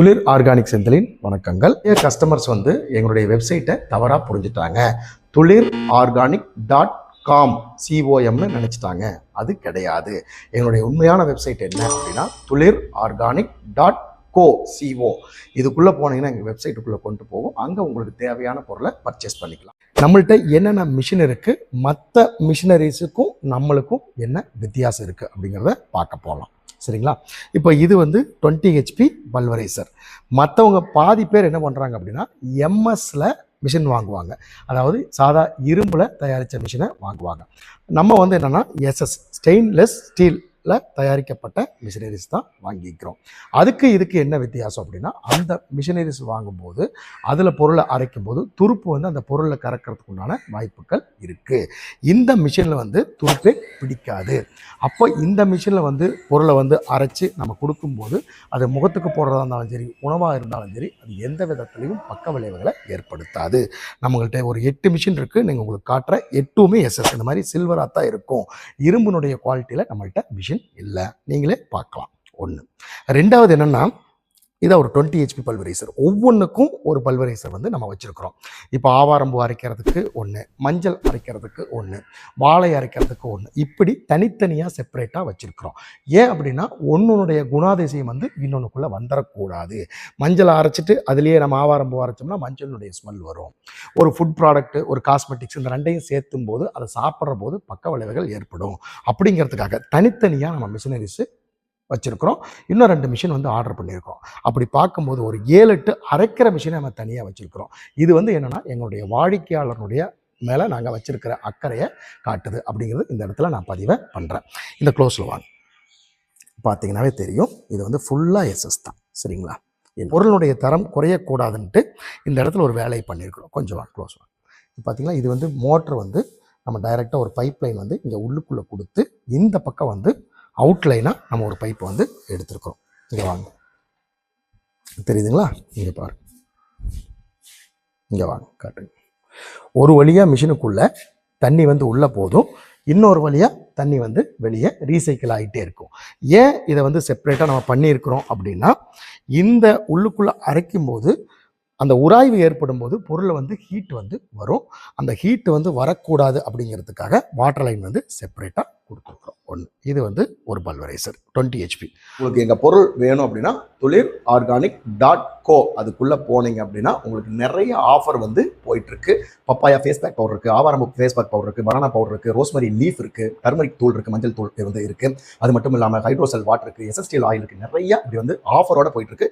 துளிர் ஆர்கானிக் செந்திலின் வணக்கங்கள். கஸ்டமர்ஸ் வந்து எங்களுடைய வெப்சைட்டை தவறாக புரிஞ்சுட்டாங்க. துளிர் ஆர்கானிக் டாட் காம் சிஓஎம்னு நினச்சிட்டாங்க. அது கிடையாது. எங்களுடைய உண்மையான வெப்சைட் என்ன அப்படின்னா Thulir organic dot co C O இதுக்குள்ளே போனீங்கன்னா எங்கள் வெப்சைட்டுக்குள்ளே கொண்டு போகும். அங்கே உங்களுக்கு தேவையான பொருளை பர்ச்சேஸ் பண்ணிக்கலாம். நம்மள்ட்ட என்னென்ன மிஷின் இருக்குது மற்ற மிஷினரிஸுக்கும் நம்மளுக்கும் என்ன வித்தியாசம் இருக்குது அப்படிங்கிறத பார்க்க போகலாம் சரிங்களா? இப்போ இது வந்து டுவெண்ட்டி ஹெச்பி பல்வரைசர் மற்றவங்க பாதி பேர் என்ன பண்ணுறாங்க அப்படின்னா எம்எஸ்ல மிஷின் வாங்குவாங்க. அதாவது சாதா இரும்பில் தயாரித்த மிஷினை வாங்குவாங்க. நம்ம வந்து என்னென்னா எஸ்எஸ் ஸ்டெயின்லெஸ் ஸ்டீல் ஸ்டீலில் தயாரிக்கப்பட்ட மிஷினரிஸ் தான் வாங்கிக்கிறோம். அதுக்கு இதுக்கு என்ன வித்தியாசம் அப்படின்னா அந்த மிஷினரிஸ் வாங்கும்போது அதில் பொருளை அரைக்கும் போது துருப்பு வந்து அந்த பொருளை கறக்கிறதுக்கு உண்டான வாய்ப்புகள் இருக்குது இந்த மிஷினில் வந்து துருப்பே பிடிக்காது. அப்போ இந்த மிஷினில் வந்து பொருளை வந்து அரைச்சி நம்ம கொடுக்கும்போது அது முகத்துக்கு போடுறதா இருந்தாலும் சரி உணவாக இருந்தாலும் சரி அது எந்த விதத்துலையும் பக்க விளைவுகளை ஏற்படுத்தாது. நம்மள்கிட்ட ஒரு எட்டு மிஷின் இருக்குது நீங்கள் உங்களுக்கு காட்டுற எட்டுமே எஸ்எஸ் இந்த மாதிரி சில்வராக தான் இருக்கும். இரும்பினுடைய குவாலிட்டியில் நம்மள்கிட்ட மிஷின் இல்லை. நீங்களே பார்க்கலாம். ஒன்று ரெண்டாவது என்னென்னா இதை ஒரு டுவெண்ட்டி ஹெச்பி பல்வரைசர் ஒவ்வொன்றுக்கும் ஒரு பல்வரைசர் வந்து நம்ம வச்சுருக்கிறோம். இப்போ ஆவாரம்பூ அரைக்கிறதுக்கு ஒன்று மஞ்சள் அரைக்கிறதுக்கு ஒன்று வாழை அரைக்கிறதுக்கு ஒன்று இப்படி தனித்தனியாக செப்பரேட்டாக வச்சுருக்கிறோம். ஏன் அப்படின்னா ஒன்றுனுடைய குணாதிசயம் வந்து இன்னொன்றுக்குள்ளே வந்துடக்கூடாது மஞ்சளை அரைச்சிட்டு அதுலேயே நம்ம ஆவாரம்பூ அரைச்சோம்னா மஞ்சளுடைய ஸ்மெல் வரும். ஒரு ஃபுட் ப்ராடக்ட்டு ஒரு காஸ்மெட்டிக்ஸ் இந்த ரெண்டையும் சேர்த்தும் போது அதை சாப்பிட்ற போது பக்க விளைவுகள் ஏற்படும். அப்படிங்கிறதுக்காக தனித்தனியாக நம்ம மிஷினரிஸு வச்சுருக்குறோம். இன்னும் ரெண்டு மிஷின் வந்து ஆர்டர் பண்ணியிருக்கோம் அப்படி பார்க்கும்போது ஒரு ஏழு எட்டு அரைக்கிற மிஷினை நம்ம தனியாக வச்சுருக்குறோம். இது வந்து என்னென்னா எங்களுடைய வாடிக்கையாளருடைய மேலே நாங்கள் வச்சுருக்கிற அக்கறையை காட்டுது அப்படிங்கிறது இந்த இடத்துல நான் பதிவை பண்ணுறேன் இந்த க்ளோஸில் வாங்க. பார்த்தீங்கன்னாவே தெரியும். இது வந்து ஃபுல்லாக எஸ்எஸ் தான். சரிங்களா? என் பொருளுடைய தரம் குறையக்கூடாதுன்ட்டு இந்த இடத்துல ஒரு வேலையை பண்ணியிருக்கிறோம். கொஞ்சம் வாங்க க்ளோஸ் வாங்க. பார்த்தீங்கன்னா இது வந்து மோட்ரு வந்து நம்ம டைரெக்டாக ஒரு பைப் லைன் வந்து இங்கே உள்ளுக்குள்ளே கொடுத்து இந்த பக்கம் வந்து அவுட்லைனாக நம்ம ஒரு பைப்பை வந்து எடுத்துருக்குறோம். இங்கே வாங்க. தெரியுதுங்களா? இங்கே பாரு. இங்கே வாங்க காட்டுங்க ஒரு வழியாக மிஷினுக்குள்ளே தண்ணி வந்து உள்ளே போதும் இன்னொரு வழியாக தண்ணி வந்து வெளியே ரீசைக்கிள் ஆகிட்டே இருக்கும். ஏன் இதை வந்து செப்பரேட்டாக நம்ம பண்ணியிருக்கிறோம் அப்படின்னா இந்த உள்ளுக்குள்ளே அரைக்கும் போது அந்த உராய்வு ஏற்படும் போது பொருளை வந்து ஹீட் வந்து வரும். அந்த ஹீட் வந்து வரக்கூடாது அப்படிங்கிறதுக்காக வாட்டர் லைன் வந்து செப்பரேட்டாக கொடுத்துருக்குறோம். ஒன்று இது வந்து ஒரு பல்வரைசர் டுவெண்ட்டி ஹெச்பி உங்களுக்கு எங்கள் பொருள் வேணும் அப்படின்னா துளிர் ஆர்கானிக் டாட் கோ அதுக்குள்ளே போனீங்க அப்படின்னா உங்களுக்கு நிறைய ஆஃபர் வந்து போயிட்டுருக்கு. பப்பாயா ஃபேஸ் பேக் பவுடர் இருக்குது ஆவாரம்பு ஃபேஸ் பேக் பவுடர் இருக்குது பனானா பவுடர் இருக்குது ரோஸ்மரி லீஃப் இருக்குது டர்மரிக் தூள் இருக்குது மஞ்சள் தூள் வந்து இருக்குது அது மட்டும் இல்லாமல் ஹைட்ரோசல் வாட்டர் இருக்குது எஸ்எஸ்டிஎல் ஆயில் இருக்குது நிறைய இப்படி வந்து ஆஃபரோட போயிட்டுருக்கு.